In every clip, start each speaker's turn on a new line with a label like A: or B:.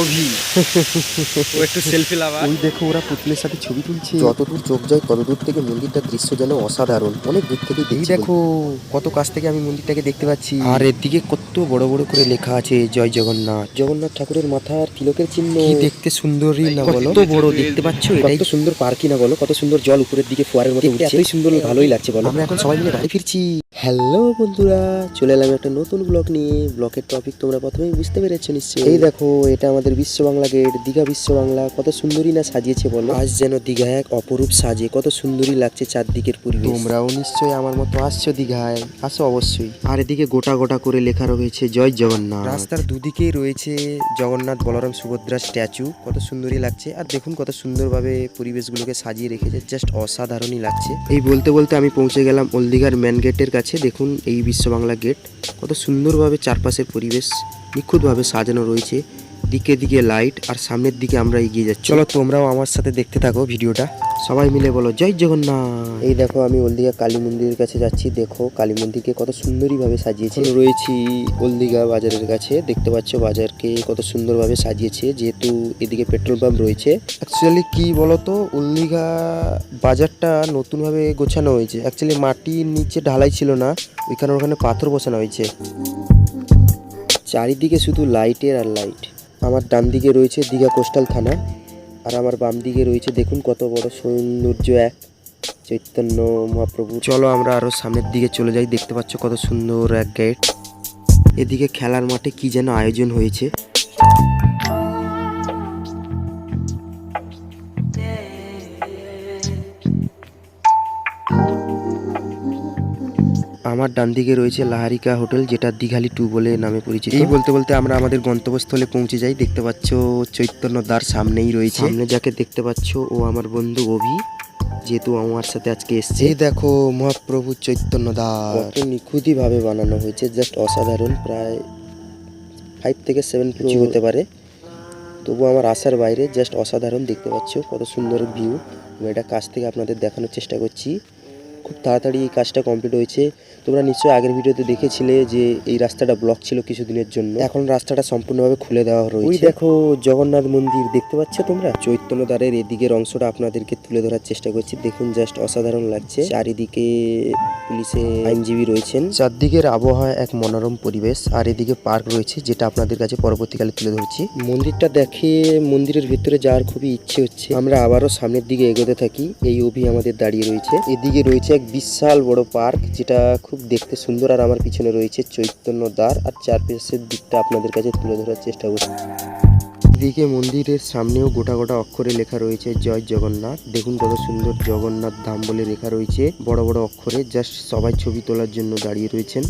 A: অভি। ও একটু selfie lava
B: ওই দেখো ওরা পুতুলের সাথে ছবি তুলছে। যতদূর চোখ যায় ততদূর থেকে মন্দিরটার দৃশ্য যেন অসাধারণ। অনেক দূর থেকে এই দেখো কত কাছ থেকে আমি মন্দিরটাকে দেখতে পাচ্ছি। আর এর দিকে কত বড় বড় করে লেখা আছে জয় জগন্নাথ। জগন্নাথ ঠাকুরের মাথার তিলকের চিহ্ন। দেখতে সুন্দরই না বলো? কত বড় দেখতে পাচ্ছ? এটাই তো সুন্দর পার্কই না বলো? কত সুন্দর জল উপরের দিকে ফোয়ারের মতো উঠছে। এতই সুন্দর ভালোই লাগছে বলো। আমরা এখন সবাই মিলে বাড়ি ফিরছি। হ্যালো বন্ধুরা চলে এলাম একটা নতুন ব্লগ নিয়ে। ব্লগের টপিক তোমরা প্রথমেই বুঝতে পেরেছ নিশ্চয়ই। এই দেখো এটা আমাদের বিশ্ব বাংলা গেট দীঘা বিশ্ব বাংলা কত সুন্দরই না সাজিয়েছে বলো? আজ যেন দীঘা এক অপরূপ সাজে কত সুন্দরই লাগছে চারদিকের পরিবেশ। তোমরাও নিশ্চয়ই আমার মতো আসছো দীঘায় আসো অবশ্যই। আর এদিকে গোটা গোটা করে লেখা রয়েছে জয় জগন্নাথ। রাস্তার দুদিকেই রয়েছে জগন্নাথ বলরাম সুভদ্রা স্ট্যাচু কত সুন্দরই লাগছে। আর দেখুন কত সুন্দরভাবে পরিবেশগুলোকে সাজিয়ে রেখেছে জাস্ট অসাধারণই লাগছে। এই বলতে বলতে আমি পৌঁছে গেলাম ওলদিঘার মেন গেটের কাছে। দেখুন এই বিশ্ব বাংলা গেট কত সুন্দরভাবে চারপাশের পরিবেশ নিখুঁতভাবে সাজানো রয়েছে। দিকে দিকে লাইট আর সামনের দিকে আমরা এগিয়ে যাচ্ছি। চলো তোমরাও আমার সাথে দেখতে থাকো ভিডিওটা। সবাই মিলে বলো জয় জগন্নাথ। এই দেখো আমি ওলদিঘা কালী মন্দিরের কাছে যাচ্ছি দেখো কালী মন্দিরকে কত সুন্দরীভাবে সাজিয়েছে। রয়েছি ওলদিঘা বাজারের কাছে দেখতে পাচ্ছ বাজারকে কত সুন্দরভাবে সাজিয়েছে যেহেতু এদিকে পেট্রোল পাম্প রয়েছে। অ্যাকচুয়ালি কি বলতো ওলদিঘা বাজারটা নতুনভাবে গোছানো হয়েছে। অ্যাকচুয়ালি মাটির নিচে ঢালাই ছিল না ওইখানে ওখানে পাথর বসানো হয়েছে। চারিদিকে শুধু লাইটের আর লাইট আমার ডান দিকে রয়েছে দীঘা কোস্টাল থানা, আর আমার বাম দিকে রয়েছে দেখুন কত বড় সৌন্দর্য এক চৈতন্য মহাপ্রভু চলো আমরা আরও সামনের দিকে চলে যাই, দেখতে পাচ্ছ কত সুন্দর এক গেট। এদিকে খেলার মাঠে কি যেন আয়োজন হয়েছে। আমার ডান দিকে রয়েছে লাহারিকা হোটেল যেটা দিঘালি টু বলে নামে পরিচিত। এই বলতে বলতে আমরা আমাদের গন্তব্যস্থলে পৌঁছে যাই। দেখতে পাচ্ছ চৈতন্য দ্বার সামনেই রয়েছে। সামনে যাকে দেখতে পাচ্ছ ও আমার বন্ধু অভি যেহেতু আমার সাথে আজকে এসছে। দেখো মহাপ্রভু চৈতন্য কত নিখুঁতই ভাবে বানানো হয়েছে জাস্ট অসাধারণ প্রায় ফাইভ থেকে সেভেন ফিট হতে পারে। তবু আমার আশার বাইরে জাস্ট অসাধারণ দেখতে পাচ্ছ কত সুন্দর ভিউ আমি এটা কাছ থেকে আপনাদের দেখানোর চেষ্টা করছি। খুব তাড়াতাড়ি এই কাজটা কমপ্লিট হয়েছে। তোমরা নিশ্চয়ই আগের ভিডিওতে দেখেছিলে যে এই রাস্তাটা ব্লক ছিল কিছুদিনের জন্য। এখন রাস্তাটা সম্পূর্ণভাবে খুলে দেওয়া রয়েছে ওই দেখো জগন্নাথ মন্দির দেখতে পাচ্ছ তোমরা? চৈতন্য দ্বারের এদিকের অংশটা আপনাদেরকে তুলে ধরার চেষ্টা করছি। দেখুন জাস্ট অসাধারণ লাগছে। চারিদিকে পুলিশে আইনজীবী রয়েছেন। চারদিকের আবহাওয়া এক মনোরম পরিবেশ। আর এদিকে পার্ক রয়েছে যেটা আপনাদের কাছে পরবর্তীকালে তুলে ধরছি। মন্দিরটা দেখে মন্দিরের ভিতরে যাওয়ার খুবই ইচ্ছে হচ্ছে। আমরা আবারও সামনের দিকে এগোতে থাকি। এই অভি আমাদের দাঁড়িয়ে রয়েছে। এদিকে রয়েছে এক বিশাল বড় পার্ক, যেটা খুব দেখতে সুন্দর। আর আমার পিছনে রয়েছে চৈতন্য দ্বার আর চারপাশের দিকটা আপনাদের কাছে তুলে ধরার চেষ্টা করছি। এদিকে মন্দিরের সামনেও গোটা গোটা অক্ষরে লেখা রয়েছে, জয় জগন্নাথ। দেখুন কত সুন্দর জগন্নাথ ধাম বলে লেখা রয়েছে, বড় বড় অক্ষরে। জাস্ট সবাই ছবি তোলার জন্য দাঁড়িয়ে রয়েছেন।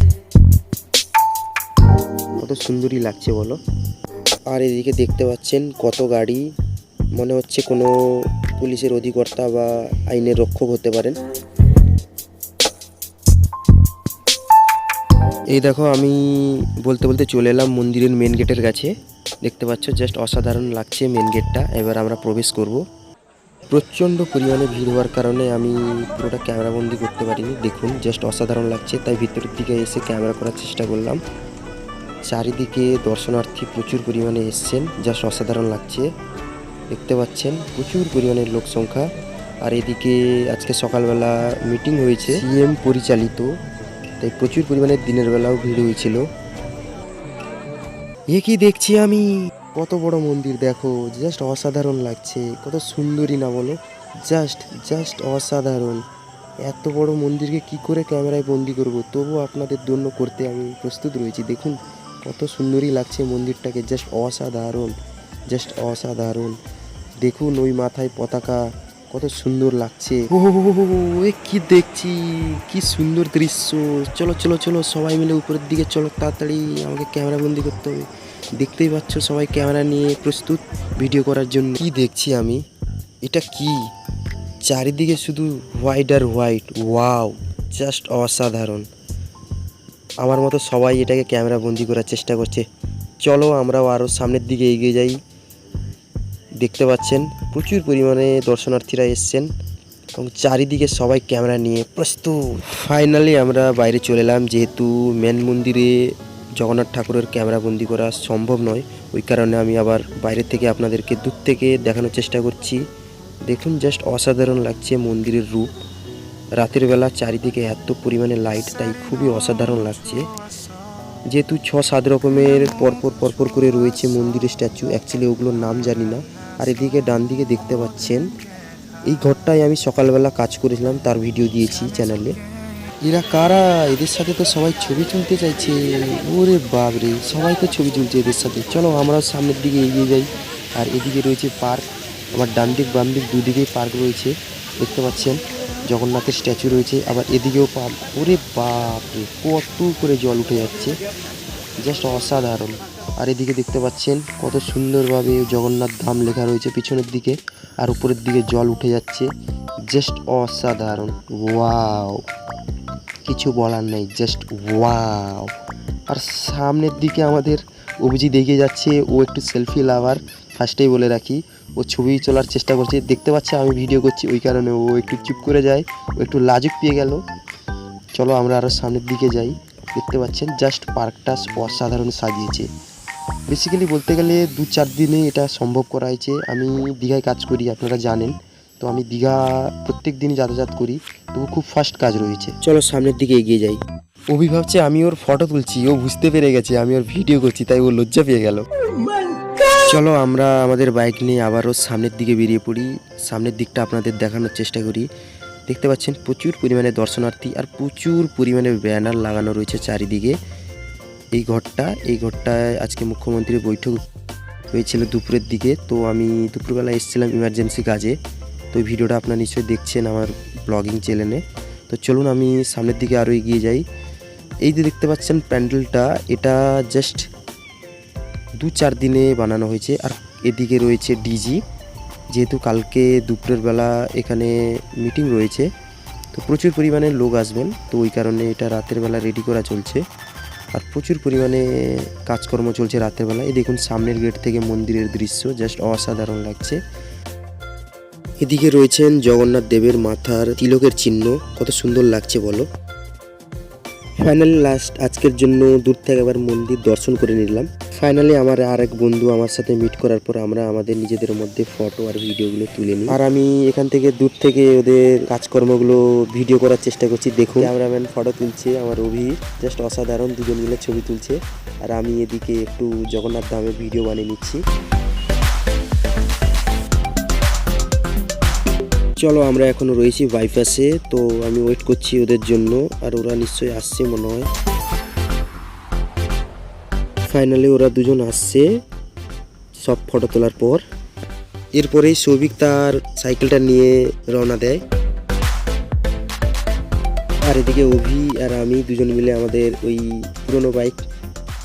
B: কত সুন্দরই লাগছে, বলো। আর এদিকে দেখতে পাচ্ছেন কত গাড়ি, মনে হচ্ছে কোনো পুলিশের অধিকর্তা বা আইনের রক্ষক হতে পারেন। এই দেখো, আমি বলতে বলতে চলে এলাম মন্দিরের মেন গেটের কাছে। দেখতে পাচ্ছ জাস্ট অসাধারণ লাগছে মেন গেটটা এবার আমরা প্রবেশ করব। প্রচণ্ড পরিমাণে ভিড় হওয়ার কারণে আমি পুরোটা ক্যামেরাবন্দি করতে পারিনি। দেখুন জাস্ট অসাধারণ লাগছে। তাই ভিতরের দিকে এসে ক্যামেরা করার চেষ্টা করলাম। চারিদিকে দর্শনার্থী প্রচুর পরিমাণে এসছেন জাস্ট অসাধারণ লাগছে। দেখতে পাচ্ছেন, প্রচুর পরিমাণের লোক সংখ্যা। আর এদিকে আজকে সকালবেলা মিটিং হয়েছে। সিএম পরিচালিত তাই প্রচুর পরিমাণে দিনের বেলাও ভিড় হয়েছিল। এ কি দেখছি আমি? কত বড় মন্দির দেখো জাস্ট অসাধারণ লাগছে, কত সুন্দরী না বলো? জাস্ট জাস্ট অসাধারণ। এত বড় মন্দিরকে কি করে ক্যামেরায় বন্দি করব? তবু আপনাদের জন্য করতে আমি প্রস্তুত রয়েছি। দেখুন, কত সুন্দরই লাগছে মন্দিরটাকে জাস্ট অসাধারণ জাস্ট অসাধারণ। দেখুন, ওই মাথায় পতাকা কত সুন্দর লাগছে। ও কি দেখছি? কি সুন্দর দৃশ্য। চলো চলো চলো, সবাই মিলে উপরের দিকে চলো, তাড়াতাড়ি আমাকে ক্যামেরা বন্দি করতে হবে। দেখতেই পাচ্ছ সবাই ক্যামেরা নিয়ে প্রস্তুত ভিডিও করার জন্য। কি দেখছি আমি? এটা কি? চারিদিকে শুধু হোয়াইট আর হোয়াইট। ওয়াও, জাস্ট অসাধারণ। আমার মতো সবাই এটাকে ক্যামেরা বন্দি করার চেষ্টা করছে। চলো আমরাও আরও সামনের দিকে এগিয়ে যাই। দেখতে পাচ্ছেন, প্রচুর পরিমাণে দর্শনার্থীরা এসছেন এবং চারিদিকে সবাই ক্যামেরা নিয়ে প্রস্তুত। ফাইনালি আমরা বাইরে চলে এলাম, যেহেতু মেন মন্দিরে জগন্নাথ ঠাকুরের ক্যামেরা বন্দি করা সম্ভব নয়, ওই কারণে আমি আবার বাইরে থেকে আপনাদেরকে দূর থেকে দেখানোর চেষ্টা করছি। দেখুন জাস্ট অসাধারণ লাগছে মন্দিরের রূপ। রাতের বেলা চারিদিকে এত পরিমাণে লাইট তাই খুবই অসাধারণ লাগছে। যেহেতু ছ সাত রকমের পরপর পরপর করে রয়েছে মন্দিরের স্ট্যাচু অ্যাকচুয়ালি ওগুলোর নাম জানি না। আর এদিকে ডান দিকে দেখতে পাচ্ছেন, এই ঘরটায় আমি সকালবেলা কাজ করেছিলাম, তার ভিডিও দিয়েছি চ্যানেলে এরা কারা? এদের সাথে তো সবাই ছবি তুলতে চাইছে। ওরে বাবরে সবাই তো ছবি তুলছে এদের সাথে। চলো আমরা সামনের দিকে এগিয়ে যাই। আর এদিকে রয়েছে পার্ক, আমার ডান দিক বাম দিক দুদিকেই পার্ক রয়েছে, দেখতে পাচ্ছেন। জগন্নাথের স্ট্যাচু রয়েছে। আবার এদিকেও পার্ক ওরে বাপরে, কত করে জল উঠে যাচ্ছে। জাস্ট অসাধারণ। আর এদিকে দেখতে পাচ্ছেন, কত সুন্দরভাবে জগন্নাথ ধাম লেখা রয়েছে পিছনের দিকে, আর উপরের দিকে জল উঠে যাচ্ছে। জাস্ট অসাধারণ। ওয়াও কিছু বলার নেই জাস্ট ওয়াও আর সামনের দিকে আমাদের অভিজিৎ এগিয়ে যাচ্ছে, ও একটু সেলফি লাভার ফার্স্টেই বলে রাখি। ও ছবি তোলার চেষ্টা করছে। দেখতে পাচ্ছে, আমি ভিডিও করছি, ওই কারণে ও একটু চুপ করে যায়, ও একটু লাজুক পেয়ে গেল। চলো আমরা আরও সামনের দিকে যাই। দেখতে পাচ্ছেন জাস্ট পার্কটা অসাধারণ সাজিয়েছে। বেসিক্যালি বলতে গেলে দু চার দিনে এটা সম্ভব করা হয়েছে। আমি দীঘায় কাজ করি, আপনারা জানেন। তো আমি দীঘা প্রত্যেক দিনই যাতায়াত করি তবু খুব ফাস্ট কাজ রয়েছে। চলো সামনের দিকে এগিয়ে যাই। অভি ভাবছে, আমি ওর ফটো তুলছি, ও বুঝতে পেরে গেছে, আমি ওর ভিডিও করছি, তাই ও লজ্জা পেয়ে গেল। চলো আমরা আমাদের বাইক নিয়ে আবারও সামনের দিকে বেরিয়ে পড়ি। সামনের দিকটা আপনাদের দেখানোর চেষ্টা করি। দেখতে পাচ্ছেন, প্রচুর পরিমাণে দর্শনার্থী আর প্রচুর পরিমাণে ব্যানার লাগানো রয়েছে চারিদিকে। এই ঘরটা, এই ঘরটায় আজকে মুখ্যমন্ত্রীর বৈঠক হয়েছিল দুপুরের দিকে। তো আমি দুপুরবেলা এসেছিলাম ইমার্জেন্সি কাজে। তো ভিডিওটা আপনারা নিশ্চয়ই দেখছেন আমার ব্লগিং চ্যানেলে তো চলুন আমি সামনের দিকে আরও এগিয়ে যাই। এই যে দেখতে পাচ্ছেন প্যান্ডেলটা, এটা জাস্ট দু চার দিনে বানানো হয়েছে। আর এদিকে রয়েছে ডিজি যেহেতু কালকে দুপুরের বেলা এখানে মিটিং রয়েছে, তো প্রচুর পরিমাণে লোক আসবেন। তো ওই কারণে এটা রাতের বেলা রেডি করা চলছে। আর প্রচুর পরিমাণে কাজকর্ম চলছে রাতের বেলা। এই দেখুন, সামনের গেট থেকে মন্দিরের দৃশ্য, জাস্ট অসাধারণ লাগছে। এদিকে রয়েছেন জগন্নাথ দেবের মাথার তিলকের চিহ্ন। কত সুন্দর লাগছে বলো। ফাইনাল লাস্ট আজকের জন্য দূর থেকে আবার মন্দির দর্শন করে নিলাম। ফাইনালি আমার আরেক বন্ধু আমার সাথে মিট করার পর আমরা আমাদের নিজেদের মধ্যে ফটো আর ভিডিওগুলো তুলে নিই। আর আমি এখান থেকে দূর থেকে ওদের কাজকর্মগুলো ভিডিও করার চেষ্টা করছি। দেখুন ক্যামেরাম্যান ফটো তুলছে আমার অভি। জাস্ট অসাধারণ, দুজন মিলে ছবি তুলছে। আর আমি এদিকে একটু জগন্নাথ ধামের ভিডিও বানিয়ে নিচ্ছি। চলো, আমরা এখনও রয়েছি বাইপাসে তো আমি ওয়েট করছি ওদের জন্য। আর ওরা নিশ্চয়ই আসছে মনে হয়। ফাইনালি ওরা দুজন আসছে, সব ফটো তোলার পর। এরপরেই সৌভিক তার সাইকেলটা নিয়ে রওনা দেয়। আর এদিকে অভি আর আমি দুজন মিলে আমাদের ওই পুরনো বাইক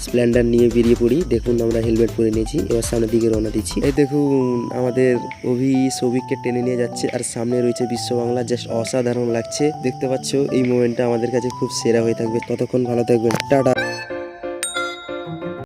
B: স্প্লেন্ডার নিয়ে বেরিয়ে পড়ি। দেখুন আমরা হেলমেট পরে নিয়েছি, এবার সামনের দিকে রওনা দিচ্ছি। এই দেখুন, আমাদের অভি সৌভিককে টেনে নিয়ে যাচ্ছে, আর সামনে রয়েছে বিশ্ব বাংলা জাস্ট অসাধারণ লাগছে। দেখতে পাচ্ছ, এই মোমেন্টটা আমাদের কাছে খুব সেরা হয়ে থাকবে। ততক্ষণ ভালো থাকবেন। টাটা।